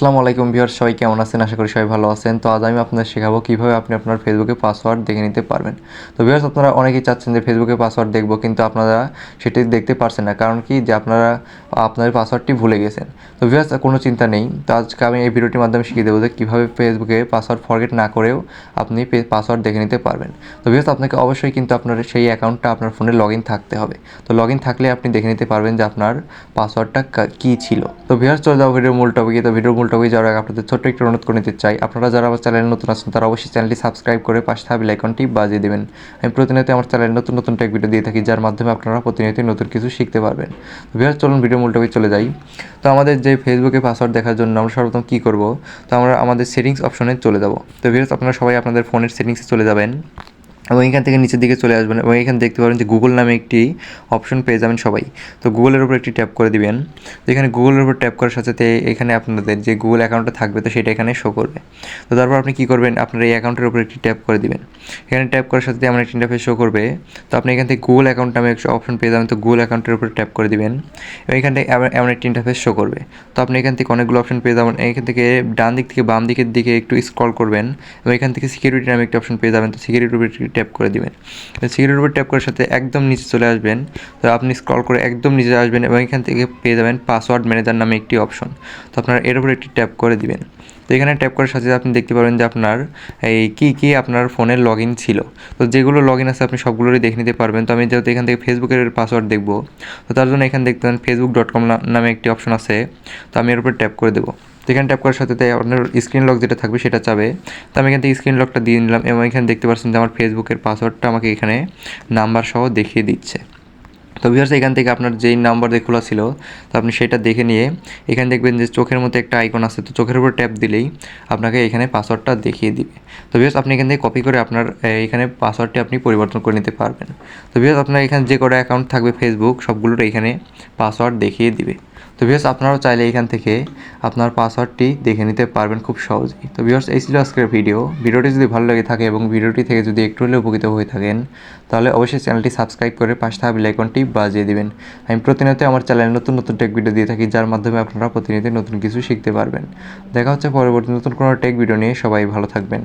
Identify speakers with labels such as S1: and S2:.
S1: আসসালামু আলাইকুম ভিউয়ার সবাই কেমন আছেন? আশা করি সবাই ভালো আছেন। তো আজ আমি আপনাদের শেখাবো কীভাবে আপনি আপনার ফেসবুকে পাসওয়ার্ড দেখে নিতে পারবেন। তো ভিউয়ার্স, আপনারা অনেকেই চাচ্ছেন যে ফেসবুকে পাসওয়ার্ড দেখব, কিন্তু আপনারা সেটি দেখতে পারছেন না। কারণ কি? যে আপনারা আপনাদের পাসওয়ার্ডটি ভুলে গেছেন। তো ভিউয়ার্স, কোনো চিন্তা নেই। তো আজকে আমি এই ভিডিওটির মাধ্যমে শিখিয়ে দেবো যে কীভাবে ফেসবুকে পাসওয়ার্ড ফরগেট না করেও আপনি পাসওয়ার্ড দেখে নিতে পারবেন। তো ভিউয়ার্স, আপনাকে অবশ্যই কিন্তু আপনার সেই অ্যাকাউন্টটা আপনার ফোনে লগ থাকতে হবে। তো লগ থাকলে আপনি দেখে নিতে পারবেন যে আপনার পাসওয়ার্ডটা কী ছিল। তো ভিউয়ার্স, চলে যাব ভিডিওর মূল টপিকে তো ভিডিওর মূল টপিকে যাওয়ার আগে আপনাদের ছোট্ট একটু অনুরোধ করে নিতে চাই। আপনারা যারা আমার চ্যানেলে নতুন আছেন, তারা অবশ্যই চ্যানেলটি সাবস্ক্রাইব করে পাশে থাকা আইকনটি বাজিয়ে দেবেন। আমি প্রতিনিয়ত আমার চ্যানেলে নতুন নতুন টেক ভিডিও দিয়ে থাকি, যার মাধ্যমে আপনারা প্রতিনিয়ত নতুন কিছু শিখতে পারবেন। ভিউয়ার্স চলুন ভিডিও মূল টপিকে চলে যাই। তো আমাদের যে ফেসবুকে পাসওয়ার্ড দেখার জন্য আমরা সর্বপ্রথম কী করব? তো আমরা আমাদের সেটিংস অপশনে চলে যাব। তো ভিউয়ার্স আপনারা সবাই আপনাদের ফোনের সেটিংসে চলে যাবেন। এবং এখান থেকে নিচের দিকে চলে আসবেন এবং এখানে দেখতে পাবেন যে গুগল নামে একটি অপশন পেয়ে যাবেন সবাই। তো গুগলের উপর একটি ট্যাপ করে দিবেন। এখানে গুগলের উপর ট্যাপ করার সাথে এখানে আপনাদের যে গুগল অ্যাকাউন্টটা থাকবে, তো সেটা এখানে শো করবে। তো তারপর আপনি কী করবেন? আপনার এই অ্যাকাউন্টের উপর একটি ট্যাপ করে দিবেন। এখানে ট্যাপ করার সাথে আমার একটি ইন্টারফেস শো করবে। তো আপনি এখান থেকে গুগল অ্যাকাউন্ট নামে একটা অপশন পেয়ে যাবেন, তো গুগল অ্যাকাউন্টের উপর ট্যাপ করে দিবেন। এবং এখান থেকে এমন- একটি ইন্টারফেস শো করবে। তো আপনি এখান থেকে অনেকগুলো অপশন পেয়ে যাবেন। এখান থেকে ডান দিক থেকে বাম দিকের দিকে একটু স্ক্রল করবেন। এবং এখান থেকে সিকিউরিটি নামে একটি অপশন পেয়ে যাবেন। তো সিকিউরিটির উপর ট্যাপ করে দিবেন। সিকিউরিটির উপর ট্যাপ করার সাথে একদম নিচে চলে আসবেন। তো আপনি স্ক্রল করে একদম নিচে আসবেন এবং এখান থেকে পেয়ে যাবেন পাসওয়ার্ড ম্যানেজার নামে একটি অপশন তো আপনারা এর উপর একটি ট্যাপ করে দিবেন। তো এখানে ট্যাপ করার সাথে আপনি দেখতে পাবেন যে আপনার এই কী কী আপনার ফোনের লগ ইন ছিল। তো যেগুলো লগ ইন আছে আপনি সবগুলোরই দেখে নিতে পারবেন। তো আমি যেহেতু এখান থেকে ফেসবুকের পাসওয়ার্ড দেখব, তো তার জন্য এখানে দেখতে পাবেন ফেসবুক ডট কম নামে একটি অপশন আছে। তো আমি এর উপর ট্যাপ করে দেবো। তো এখানে ট্যাপ করার সাথে সাথে আপনার স্ক্রিন লক যেটা থাকবে সেটা চাবে। তো আমি এখান থেকে স্ক্রিন লকটা দিয়ে নিলাম এবং এখানে দেখতে পাচ্ছেন যে আমার ফেসবুকের পাসওয়ার্ডটা আমাকে এখানে নাম্বার সহ দেখিয়ে দিচ্ছে। তো ভিউয়ার্স এখান থেকে আপনার যেই নাম্বার দিয়ে খোলা ছিল, তো আপনি সেটা দেখে নিয়ে এখানে দেখবেন যে চোখের মধ্যে একটা আইকন আছে, তো চোখের উপর ট্যাপ দিলেই আপনাকে এখানে পাসওয়ার্ডটা দেখিয়ে দিবে। তো ভিউয়ার্স আপনি এখান থেকে কপি করে আপনার এখানে পাসওয়ার্ডটি আপনি পরিবর্তন করে নিতে পারবেন। তো ভিউয়ার্স আপনার এখানে যে কটা অ্যাকাউন্ট থাকবে ফেসবুক সবগুলোর এখানে পাসওয়ার্ড দেখিয়ে দিবে। তো ভিউয়ার্স আপনারাও চাইলে এখান থেকে আপনার পাসওয়ার্ডটি দেখে নিতে পারবেন খুব সহজেই। তো ভিউয়ার্স এই ছিল আজকের ভিডিও ভিডিওটি যদি ভালো লাগে থাকে এবং ভিডিওটি থেকে যদি একটু হলেও উপকৃত হয়ে থাকেন, তাহলে অবশ্যই চ্যানেলটি সাবস্ক্রাইব করে পাশে থাকা বেলাইকনটি বাজিয়ে দেবেন। আমি প্রতিনিয়ত আমার চ্যানেলে নতুন নতুন টেক ভিডিও দিয়ে থাকি, যার মাধ্যমে আপনারা প্রতিনিয়ত নতুন কিছু শিখতে পারবেন। দেখা হচ্ছে পরবর্তী নতুন কোনো টেক ভিডিও নিয়ে। সবাই ভালো থাকবেন।